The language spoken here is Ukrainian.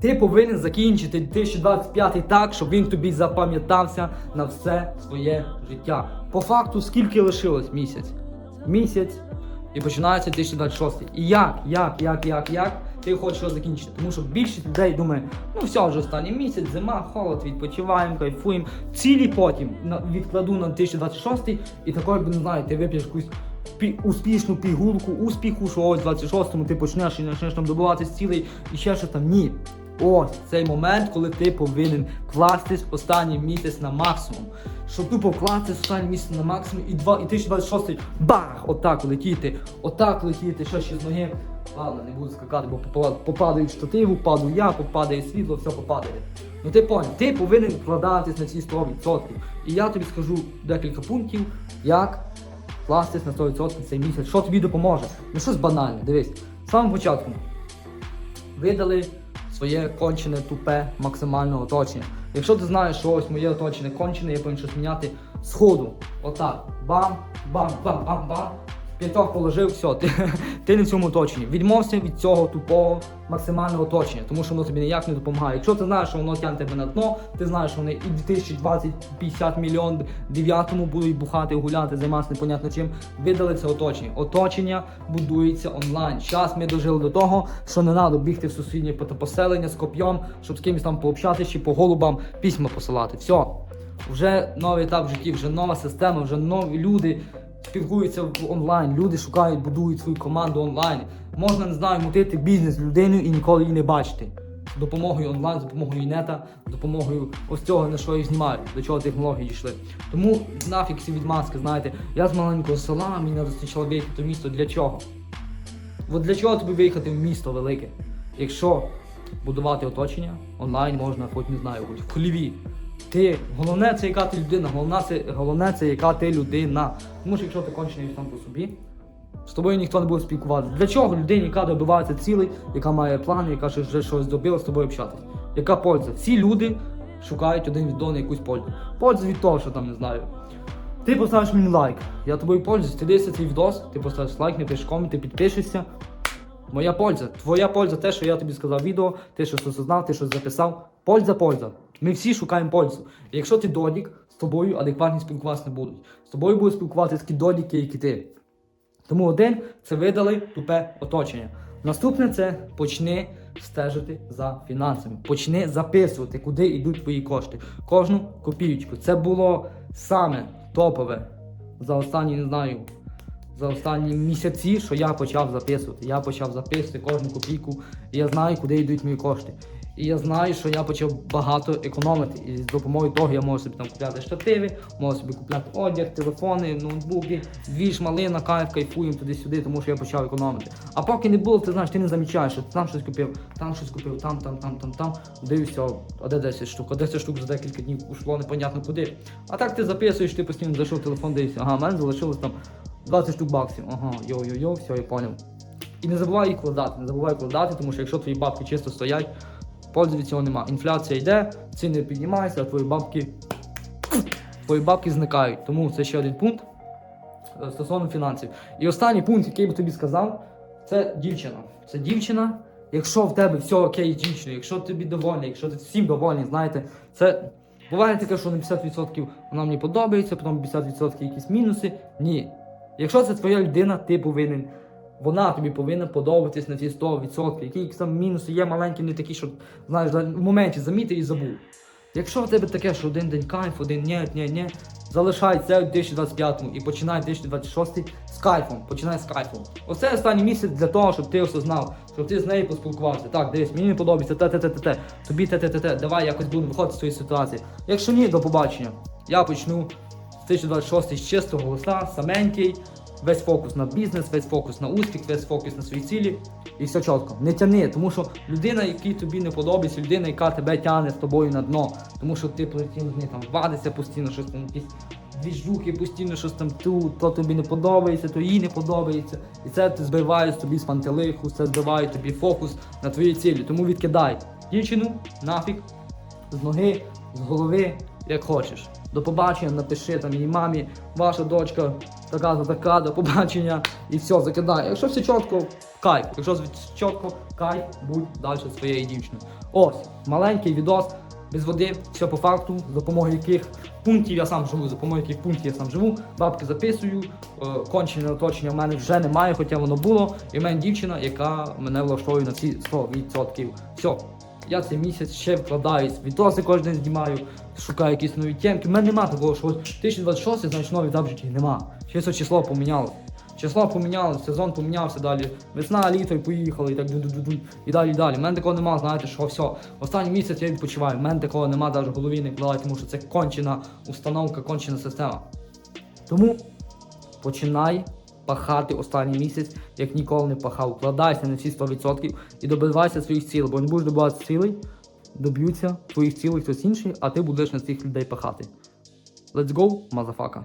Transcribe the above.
Ти повинен закінчити 2025 так, щоб він тобі запам'ятався на все своє життя. По факту, скільки лишилось місяць? Місяць і починається 2026. І як, як, як, як, як ти хочеш його закінчити? Тому що більшість людей думає, ну все, вже останній місяць, зима, холод, відпочиваємо, кайфуємо. Цілі потім відкладу на 2026 і також, не знаю, ти вип'єш якусь пі- успішну пігулку, успіху, що ось 26-му ти почнеш і почнеш там добуватись цілий і ще щось там. Ні. Ось цей момент, коли ти повинен кластись останній місяць на максимум. Щоб тупо вкластись останній місяць на максимум і, 2026 бах! Отак летіти, отак летіти, що ще з ноги. Ладно, не буду скакати, бо попа- попадають штативу, падаю я, попадає світло, все попадає. Ну ти поняв, ти повинен вкладатись на ці 100%. І я тобі скажу декілька пунктів, як кластись на 100% цей місяць, що тобі допоможе. Ну щось банальне, дивись. З самого початку видали своє кончене, тупе, максимальне оточення. Якщо ти знаєш, що ось моє оточення кончене, я повинен щось міняти сходу. Отак. Бам, бам, бам, бам, бам. П'ятьох положив, все, ти, ти не в цьому оточенні. Відмовся від цього тупого максимального оточення, тому що воно тобі ніяк не допомагає. Якщо ти знаєш, що воно тягне тебе на дно, ти знаєш, що вони і 2020 50 мільйон 9-му будуть бухати, гуляти, займатися непонятно чим. Видали це оточення. Оточення будується онлайн. Зараз ми дожили до того, що не треба бігти в сусіднє поселення з коп'єм, щоб з кимось там пообщатися чи по голубам письма посилати. Все. Вже новий етап в житті, вже нова система, вже нові люди спілкуються онлайн. Люди шукають, будують свою команду онлайн. Можна, не знаю, мутити бізнес людиною і ніколи її не бачити. З допомогою онлайн, з допомогою інета, з допомогою ось цього, на що я знімаю, до чого технології дійшли. Тому нафіг всі відмазки, знаєте, я з маленького села, мені треба спочатку виїхати в місто. Для чого? От для чого тобі виїхати в місто велике? Якщо будувати оточення, онлайн можна, хоч не знаю, хоч в хліві. Ти головне це яка ти людина, головне це, головне це яка ти людина. Тому що якщо ти кончений сам по собі, з тобою ніхто не буде спілкуватися. Для чого людині, яка добивається цілей, яка має плани, яка ще вже щось добила, з тобою общатися? Яка польза? Всі люди шукають один від одного якусь пользу. Польза від того, що там не знаю. Ти поставиш мені лайк, я тобою пользуюсь, ти дивишся цей відос, ти поставиш лайк, напишеш комент, ти підпишешся. Моя польза. Твоя польза, те, що я тобі сказав відео, ти щось осознав, ти щось записав. Польза, польза. Ми всі шукаємо пользу. Якщо ти додік, з тобою адекватні спілкуватися не будуть. З тобою будуть спілкуватися такі додіки, як і ти. Тому один це видали тупе оточення. Наступне це почни стежити за фінансами. Почни записувати, куди йдуть твої кошти. Кожну копійку. Це було саме топове за останні, не знаю, за останні місяці, що я почав записувати. Я почав записувати кожну копійку, і я знаю, куди йдуть мої кошти. І я знаю, що я почав багато економити. І з допомогою того я можу собі там купляти штативи, можу собі купляти одяг, телефони, ноутбуки, двіж, малина, кайф, кайфуємо туди-сюди, тому що я почав економити. А поки не було, ти знаєш, ти не замічаєш, що ти там щось купив, там щось купив, там, там, там, там, там. Дивишся, а де 10 штук, а 10 штук за декілька днів ушло непонятно куди. А так ти записуєш, ти постійно зайшов телефон, дивишся, ага, в мене залишилось там 20 штук баксів. Ага, йо-йо-йо, все, я поняв. І не забувай їх вкладати, не забувай вкладати, тому що якщо твої бабки чисто стоять, пользи цього нема. Інфляція йде, ціни піднімаються, а твої бабки, твої бабки зникають. Тому це ще один пункт е, стосовно фінансів. І останній пункт, який би тобі сказав, це дівчина. Це дівчина. Якщо в тебе все окей з дівчиною, якщо тобі довольний, якщо ти всім довольний, знаєте, це буває таке, що на 50% вона мені подобається, потім 50% якісь мінуси. Ні. Якщо це твоя людина, ти повинен. Вона тобі повинна подобатись на ці 100%. Які там мінуси є маленькі, не такі, що знаєш, в моменті замітив і забув. Якщо в тебе таке, що один день кайф, один ні, ні, ні, залишай це в 2025 і починай 2026 з кайфом. Починай з кайфом. Оце останній місяць для того, щоб ти осознав, щоб ти з нею поспілкувався. Так, дивись, мені не подобається те, те, те, те, те. Тобі те, те, те, те. Давай якось будемо виходити з цієї ситуації. Якщо ні, до побачення. Я почну з 2026 з чистого листа, саменький. Весь фокус на бізнес, весь фокус на успіх, весь фокус на свої цілі. І все чітко. Не тяни, тому що людина, якій тобі не подобається, людина, яка тебе тягне з тобою на дно. Тому що ти постійно там вадишся, постійно щось там якісь двіжухи, постійно щось там тут, то тобі не подобається, то їй не подобається. І це ти збиває тобі з пантелиху, це збиває тобі фокус на твої цілі. Тому відкидай дівчину нафіг з ноги, з голови, як хочеш. До побачення, напиши там її мамі, ваша дочка така то така, до побачення, і все, закидай. Якщо все чітко, кайф. Якщо чітко, кайф, будь далі своєю дівчиною. Ось, маленький відос, без води, все по факту, за допомогою яких пунктів я сам живу, за допомогою яких пунктів я сам живу, бабки записую, е, кончене оточення в мене вже немає, хоча воно було. І в мене дівчина, яка мене влаштовує на всі 100%. Все. Я цей місяць ще вкладаюсь, відоси кожен день знімаю, шукаю якісь нові темки. У мене нема такого, що от 2026, значить новий етап. Нема. Ще число помінялося. Число помінялося, сезон помінявся далі. Весна, літо і поїхали, і так ду-ду-ду-ду, і далі, і далі. У мене такого нема, знаєте, що все. Останній місяць я відпочиваю. У мене такого нема, навіть в голові не вкладаю, тому що це кончена установка, кончена система. Тому починай пахати останній місяць, як ніколи не пахав. Вкладайся на всі 100% і добивайся своїх цілей, бо не будеш добиватися цілей, доб'ються твоїх цілей хтось інший, а ти будеш на цих людей пахати. Let's go, мазафака.